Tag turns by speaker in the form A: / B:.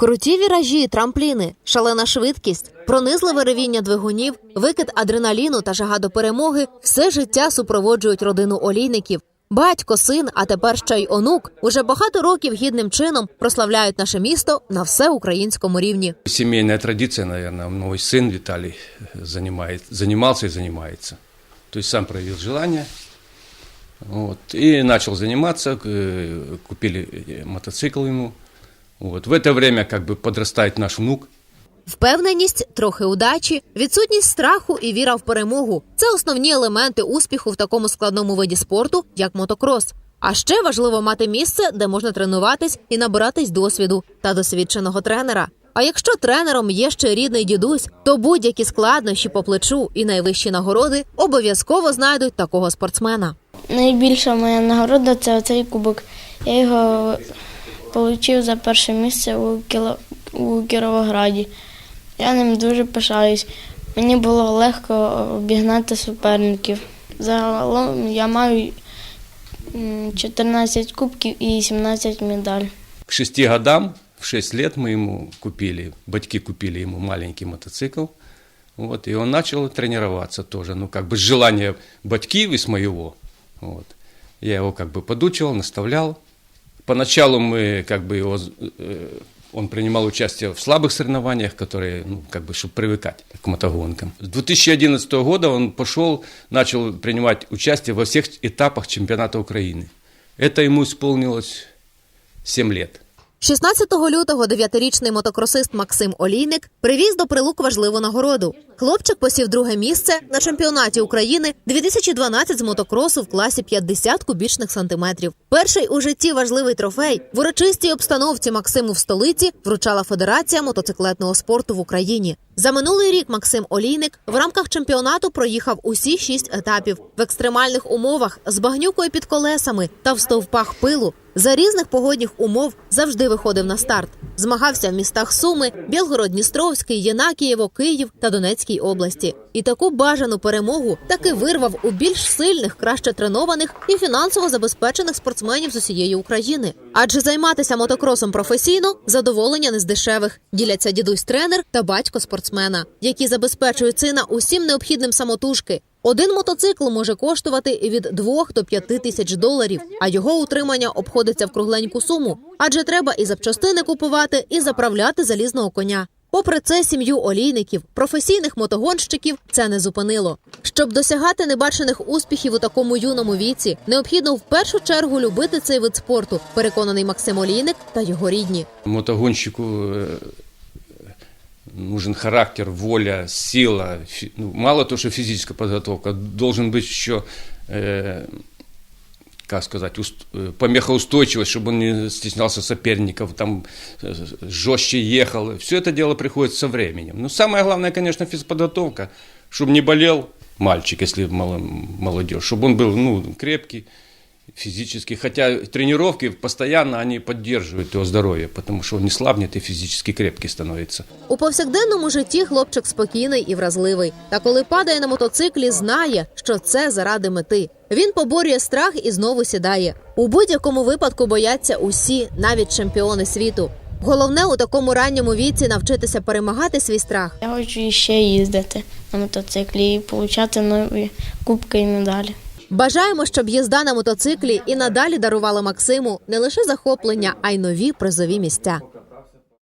A: Круті віражі, трампліни, шалена швидкість, пронизливе ревіння двигунів, викид адреналіну та жага до перемоги все життя супроводжують родину олійників. Батько, син, а тепер ще й онук уже багато років гідним чином прославляють наше місто на всеукраїнському рівні.
B: Семейная традиция, наверное, мой сын Виталий занимает, занимался и занимается. То есть сам проявил желание. Вот, и начал заниматься, э, купили э, мотоцикл ему. Вот. В это время как бы подрастает наш внук.
A: Впевненість, трохи удачі, відсутність страху і віра в перемогу це основні елементи успіху в такому складному виді спорту, як мотокрос. А ще важливо мати місце, де можна тренуватись і набиратись досвіду та досвідченого тренера. А якщо тренером є ще рідний дідусь, то будь-які складнощі по плечу і найвищі нагороди обов'язково знайдуть такого спортсмена.
C: Найбільша моя нагорода це оцей кубок. Я його отримав за перше місце у, Кіло... у Кіровограді. Я ним дуже пишаюсь. Мені було легко обігнати суперників. Загалом я маю м, 14 кубків і 17 медалей.
B: К шести годам, в шесть лет мы ему купили, батьки купили ему маленький мотоцикл. Вот, и он начал тренироваться тоже. Ну, как бы с желания батьки и с моего. Вот. Я его как бы подучивал, наставлял. Поначалу мы как бы его, э, он принимал участие в слабых соревнованиях, которые, ну, как бы, чтобы привыкать к мотогонкам. С 2011 года он пошел, начал принимать участие во всех этапах чемпионата Украины. Это ему исполнилось 7 лет.
A: 16 лютого дев'ятирічний мотокросист Максим Олійник привіз до прилук важливу нагороду. Хлопчик посів друге місце на чемпіонаті України 2012 з мотокросу в класі 50 кубічних сантиметрів. Перший у житті важливий трофей в урочистій обстановці Максиму в столиці вручала Федерація мотоциклетного спорту в Україні. За минулий рік Максим Олійник в рамках чемпіонату проїхав усі шість етапів в екстремальних умовах з багнюкою під колесами та в стовпах пилу. За різних погодних умов завжди виходив на старт. Змагався в містах Суми, Білгород-Дністровський, Єнакієво, Київ та Донецькій області. І таку бажану перемогу таки вирвав у більш сильних, краще тренованих і фінансово забезпечених спортсменів з усієї України. Адже займатися мотокросом професійно задоволення не з дешевих. Діляться дідусь тренер та батько спортсмена, які забезпечують сина усім необхідним самотужки. Один мотоцикл може коштувати від 2 до 5 тисяч доларів, а його утримання обходиться в кругленьку суму, адже треба і запчастини купувати, і заправляти залізного коня. Попри це, сім'ю олійників, професійних мотогонщиків це не зупинило. Щоб досягати небачених успіхів у такому юному віці, необхідно в першу чергу любити цей вид спорту, переконаний Максим Олійник та його рідні.
B: Мотогонщику э, нужен характер, воля, сила. Фи- ну, мало то, что физическая подготовка, должен быть еще, э, как сказать, уст- э, помехоустойчивость, чтобы он не стеснялся соперников, там э, жестче ехал. Все это дело приходит со временем. Но самое главное, конечно, физподготовка, чтобы не болел мальчик, если мало- молодежь, чтобы он был ну, крепкий, физически. Хотя тренировки постоянно они поддерживают его здоровье, потому что он не слабнет и физически крепкий становится.
A: У повсякденному житті хлопчик спокійний і вразливий. Та коли падає на мотоциклі, знає, що це заради мети. Він поборює страх і знову сідає. У будь-якому випадку бояться усі, навіть чемпіони світу. Головне у такому ранньому віці навчитися перемагати свій страх.
C: Я хочу іще їздити на мотоциклі і отримати нові кубки і медалі.
A: Бажаємо, щоб їзда на мотоциклі і надалі дарувала Максиму не лише захоплення, а й нові призові місця.